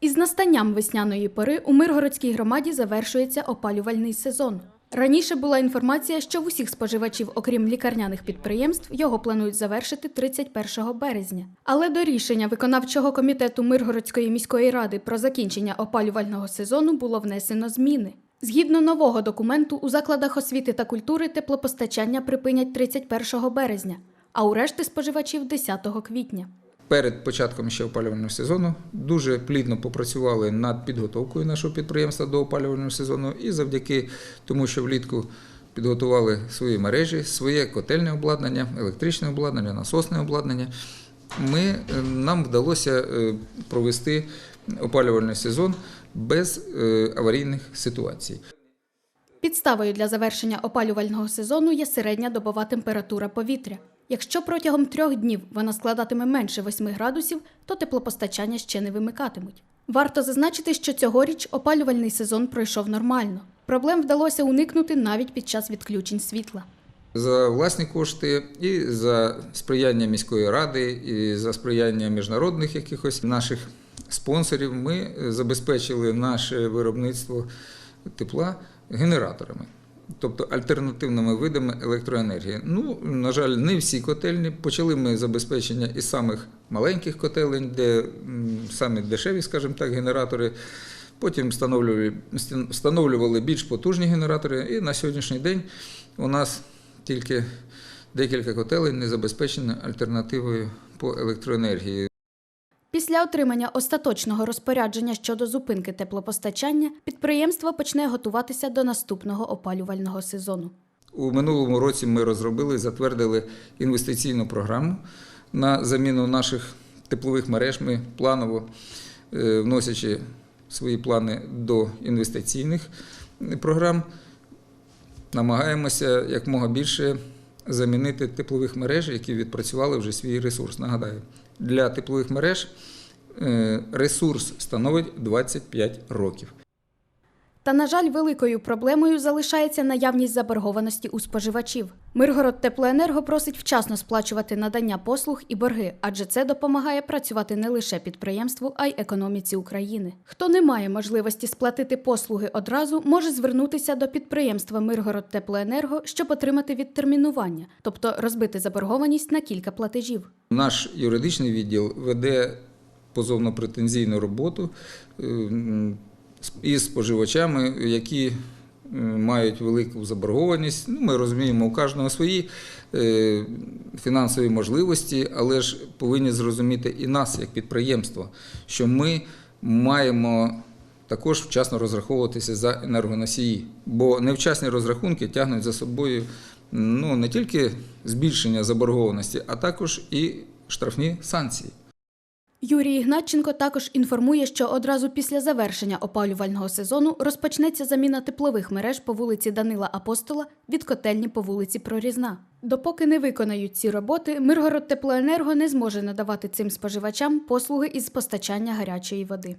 Із настанням весняної пори у Миргородській громаді завершується опалювальний сезон. Раніше була інформація, що в усіх споживачів, окрім лікарняних підприємств, його планують завершити 31 березня. Але до рішення виконавчого комітету Миргородської міської ради про закінчення опалювального сезону було внесено зміни. Згідно нового документу, у закладах освіти та культури теплопостачання припинять 31 березня, а у решти споживачів 10 квітня. Перед початком ще опалювального сезону дуже плідно попрацювали над підготовкою нашого підприємства до опалювального сезону і завдяки тому, що влітку підготували свої мережі, своє котельне обладнання, електричне обладнання, насосне обладнання. Ми, е, нам вдалося е, провести опалювальний сезон без е, аварійних ситуацій. Підставою для завершення опалювального сезону є середня добова температура повітря. Якщо протягом трьох днів вона складатиме менше 8 градусів, то теплопостачання ще не вимикатимуть. Варто зазначити, що цьогоріч опалювальний сезон пройшов нормально. Проблем вдалося уникнути навіть під час відключень світла. За власні кошти і за сприяння міської ради, і за сприяння міжнародних якихось наших спонсорів ми забезпечили наше виробництво тепла генераторами, тобто альтернативними видами електроенергії. Ну, на жаль, не всі котельні. Почали ми забезпечення із самих маленьких котелень, де самі дешеві, скажімо так, генератори. Потім встановлювали, встановлювали більш потужні генератори, і на сьогоднішній день у нас тільки декілька котелень не забезпечені альтернативою по електроенергії. Після отримання остаточного розпорядження щодо зупинки теплопостачання підприємство почне готуватися до наступного опалювального сезону. У минулому році ми розробили, і затвердили інвестиційну програму на заміну наших теплових мереж. Ми планово е, вносячи свої плани до інвестиційних програм, намагаємося якмога більше замінити теплових мереж, які відпрацювали вже свій ресурс. Нагадаю, для теплових мереж ресурс становить 25 років. Та, на жаль, великою проблемою залишається наявність заборгованості у споживачів. Миргород Теплоенерго просить вчасно сплачувати надання послуг і борги, адже це допомагає працювати не лише підприємству, а й економіці України. Хто не має можливості сплатити послуги одразу, може звернутися до підприємства Миргород Теплоенерго, щоб отримати відтермінування, тобто розбити заборгованість на кілька платежів. Наш юридичний відділ веде позовно-претензійну роботу е, із споживачами, які е, мають велику заборгованість. Ну, ми розуміємо, у кожного свої е, фінансові можливості, але ж повинні зрозуміти і нас, як підприємство, що ми маємо також вчасно розраховуватися за енергоносії, бо невчасні розрахунки тягнуть за собою ну, не тільки збільшення заборгованості, а також і штрафні санкції. Юрій Ігнатченко також інформує, що одразу після завершення опалювального сезону розпочнеться заміна теплових мереж по вулиці Данила Апостола від котельні по вулиці Прорізна. Допоки не виконають ці роботи, Миргород Теплоенерго не зможе надавати цим споживачам послуги із постачання гарячої води.